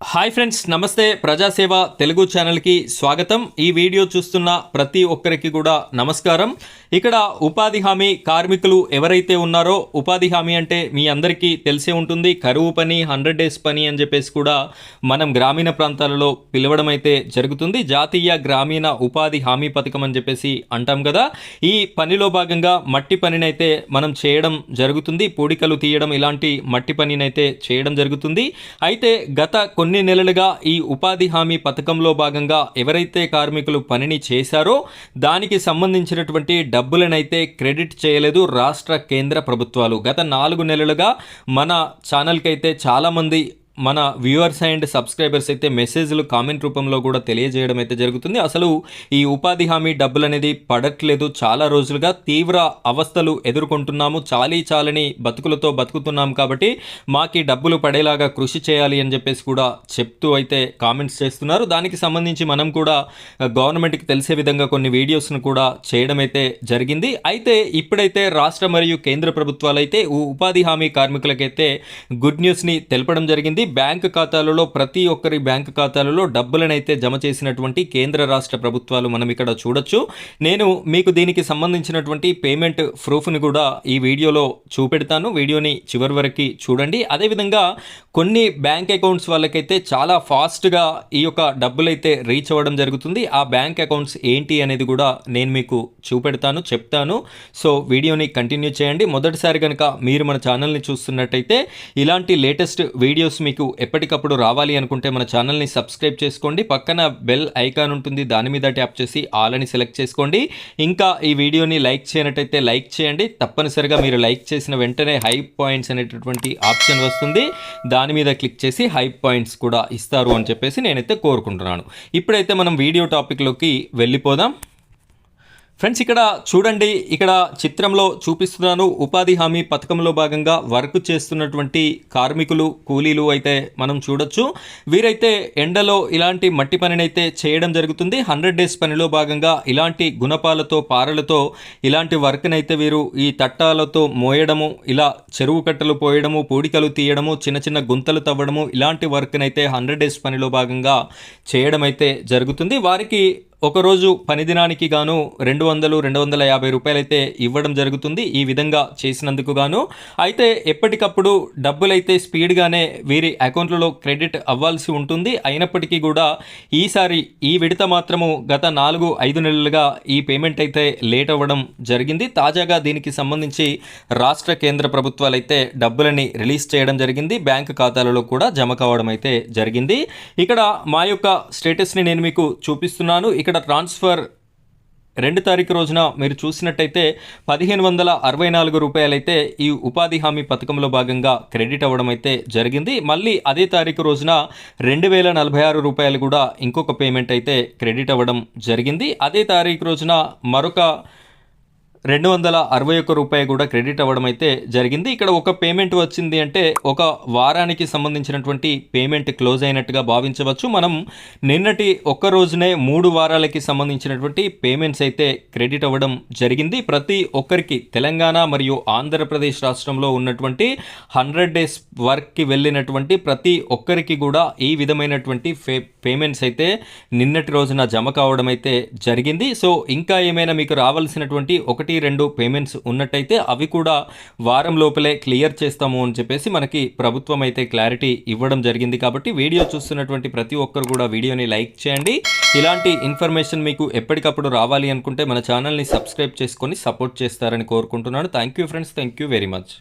Hi friends నమస్తే. ప్రజాసేవ తెలుగు ఛానల్కి స్వాగతం. ఈ వీడియో చూస్తున్న ప్రతి ఒక్కరికి కూడా నమస్కారం. ఇక్కడ ఉపాధి హామీ కార్మికులు ఎవరైతే ఉన్నారో ఉపాధి హామీ అంటే మీ అందరికీ తెలిసే ఉంటుంది. కరువు పని హండ్రెడ్ డేస్ పని అని చెప్పేసి కూడా మనం గ్రామీణ ప్రాంతాలలో పిలవడం అయితే జరుగుతుంది. జాతీయ గ్రామీణ ఉపాధి హామీ పథకం అని చెప్పేసి అంటాం కదా. ఈ పనిలో భాగంగా మట్టి పనినైతే మనం చేయడం జరుగుతుంది. పూడికలు తీయడం ఇలాంటి మట్టి పనినైతే చేయడం జరుగుతుంది. అయితే గత కొన్ని నెలలుగా ఈ ఉపాధి హామీ పథకంలో భాగంగా ఎవరైతే కార్మికులు పనిని చేశారో దానికి సంబంధించినటువంటి డబ్బులనైతే క్రెడిట్ చేయలేదు రాష్ట్ర కేంద్ర ప్రభుత్వాలు. గత నాలుగు నెలలుగా మన ఛానల్కి అయితే చాలామంది మన వ్యూవర్స్ అండ్ సబ్స్క్రైబర్స్ అయితే మెసేజ్లు కామెంట్ రూపంలో కూడా తెలియజేయడం అయితే జరుగుతుంది. అసలు ఈ ఉపాధి హామీ డబ్బులు అనేది పడట్లేదు. చాలా రోజులుగా తీవ్ర అవస్థలు ఎదుర్కొంటున్నాము. చాలీ చాలని బతుకులతో బతుకుతున్నాం కాబట్టి మాకు డబ్బులు పడేలాగా కృషి చేయాలి అని చెప్పేసి కూడా చెప్తూ అయితే కామెంట్స్ చేస్తున్నారు. దానికి సంబంధించి మనం కూడా గవర్నమెంట్కి తెలిసే విధంగా కొన్ని వీడియోస్ను కూడా చేయడం అయితే జరిగింది. అయితే ఇప్పుడైతే రాష్ట్ర మరియు కేంద్ర ప్రభుత్వాలు అయితే ఉపాధి హామీ కార్మికులకైతే గుడ్ న్యూస్ని తెలపడం జరిగింది. బ్యాంక్ ఖాతాలలో ప్రతి ఒక్కరి బ్యాంక్ ఖాతాలలో డబ్బులనైతే జమ చేసినటువంటి కేంద్ర రాష్ట్ర ప్రభుత్వాలు మనం ఇక్కడ చూడొచ్చు. నేను మీకు దీనికి సంబంధించినటువంటి పేమెంట్ ప్రూఫ్ని కూడా ఈ వీడియోలో చూపెడతాను. వీడియోని చివరి వరకు చూడండి. అదేవిధంగా కొన్ని బ్యాంక్ అకౌంట్స్ వాళ్ళకైతే చాలా ఫాస్ట్గా ఈ యొక్క డబ్బులైతే రీచ్ అవ్వడం జరుగుతుంది. ఆ బ్యాంక్ అకౌంట్స్ ఏంటి అనేది కూడా నేను మీకు చూపెడతాను చెప్తాను. సో వీడియోని కంటిన్యూ చేయండి. మొదటిసారి కనుక మీరు మన ఛానల్ని చూస్తున్నట్టయితే ఇలాంటి లేటెస్ట్ వీడియోస్ మీకు ఎప్పటికప్పుడు రావాలి అనుకుంటే మన ఛానల్ని సబ్స్క్రైబ్ చేసుకోండి. పక్కన బెల్ ఐకాన్ ఉంటుంది దాని మీద ట్యాప్ చేసి ఆల్ అని సెలెక్ట్ చేసుకోండి. ఇంకా ఈ వీడియోని లైక్ చేయనట్టయితే లైక్ చేయండి. తప్పనిసరిగా మీరు లైక్ చేసిన వెంటనే హై పాయింట్స్ అనేటటువంటి ఆప్షన్ వస్తుంది. దాని మీద క్లిక్ చేసి హై పాయింట్స్ కూడా ఇస్తారు అని చెప్పేసి నేనైతే కోరుకుంటున్నాను. ఇప్పుడైతే మనం వీడియో టాపిక్లోకి వెళ్ళిపోదాం. ఫ్రెండ్స్ ఇక్కడ చూడండి ఇక్కడ చిత్రంలో చూపిస్తున్నాను ఉపాధి హామీ పథకంలో భాగంగా వర్క్ చేస్తున్నటువంటి కార్మికులు కూలీలు అయితే మనం చూడొచ్చు. వీరైతే ఎండలో ఇలాంటి మట్టి పనినైతే చేయడం జరుగుతుంది. హండ్రెడ్ డేస్ పనిలో భాగంగా ఇలాంటి గుణపాలతో పారలతో ఇలాంటి వర్క్నైతే వీరు ఈ తట్టాలతో మోయడము ఇలా చెరువు కట్టలు పోయడము పూడికలు తీయడము చిన్న చిన్న గుంతలు తవ్వడము ఇలాంటి వర్క్నైతే హండ్రెడ్ డేస్ పనిలో భాగంగా చేయడం అయితే జరుగుతుంది. వారికి ఒకరోజు పని దినానికి గాను రెండు వందలు రెండు వందల యాభై రూపాయలైతే ఇవ్వడం జరుగుతుంది. ఈ విధంగా చేసినందుకు గాను. అయితే ఎప్పటికప్పుడు డబ్బులైతే స్పీడ్గానే వీరి అకౌంట్లలో క్రెడిట్ అవ్వాల్సి ఉంటుంది. అయినప్పటికీ కూడా ఈసారి ఈ విడత మాత్రము గత నాలుగు ఐదు నెలలుగా ఈ పేమెంట్ అయితే లేట్ అవ్వడం జరిగింది. తాజాగా దీనికి సంబంధించి రాష్ట్ర కేంద్ర ప్రభుత్వాలు అయితే డబ్బులని రిలీజ్ చేయడం జరిగింది. బ్యాంక్ ఖాతాలలో కూడా జమ కావడం అయితే జరిగింది. ఇక్కడ మా యొక్క స్టేటస్ని నేను మీకు చూపిస్తున్నాను. ఇక్కడ ట్రాన్స్ఫర్ రెండు తారీఖు రోజున మీరు చూసినట్టయితే పదిహేను వందల అరవై నాలుగు రూపాయలైతే ఈ ఉపాధి హామీ పథకంలో భాగంగా క్రెడిట్ అవ్వడం అయితే జరిగింది. మళ్ళీ అదే తారీఖు రోజున రెండు వేల నలభై ఆరు రూపాయలు కూడా ఇంకొక పేమెంట్ అయితే క్రెడిట్ అవ్వడం జరిగింది. అదే తారీఖు రోజున మరొక రెండు వందల అరవై ఒక్క రూపాయి కూడా క్రెడిట్ అవ్వడం అయితే జరిగింది. ఇక్కడ ఒక పేమెంట్ వచ్చింది అంటే ఒక వారానికి సంబంధించినటువంటి పేమెంట్ క్లోజ్ అయినట్టుగా భావించవచ్చు. మనం నిన్నటి ఒక్క రోజునే మూడు వారాలకి సంబంధించినటువంటి పేమెంట్స్ అయితే క్రెడిట్ అవ్వడం జరిగింది. ప్రతి ఒక్కరికి తెలంగాణ మరియు ఆంధ్రప్రదేశ్ రాష్ట్రంలో ఉన్నటువంటి హండ్రెడ్ డేస్ వర్క్కి వెళ్ళినటువంటి ప్రతి ఒక్కరికి కూడా ఈ విధమైనటువంటి పే పేమెంట్స్ అయితే నిన్నటి రోజున జమ కావడం అయితే జరిగింది. సో ఇంకా ఏమైనా మీకు రావాల్సినటువంటి ఒకటి ఒకటి రెండు పేమెంట్స్ ఉన్నట్టయితే అవి కూడా వారం లోపలే క్లియర్ చేస్తాము అని చెప్పేసి మనకి ప్రభుత్వం అయితే క్లారిటీ ఇవ్వడం జరిగింది కాబట్టి వీడియో చూస్తున్నటువంటి ప్రతి ఒక్కరు కూడా వీడియోని లైక్ చేయండి. ఇలాంటి ఇన్ఫర్మేషన్ మీకు ఎప్పటికప్పుడు రావాలి అనుకుంటే మన ఛానల్ని సబ్స్క్రైబ్ చేసుకొని సపోర్ట్ చేస్తారని కోరుకుంటున్నాను. Thank you friends thank you very much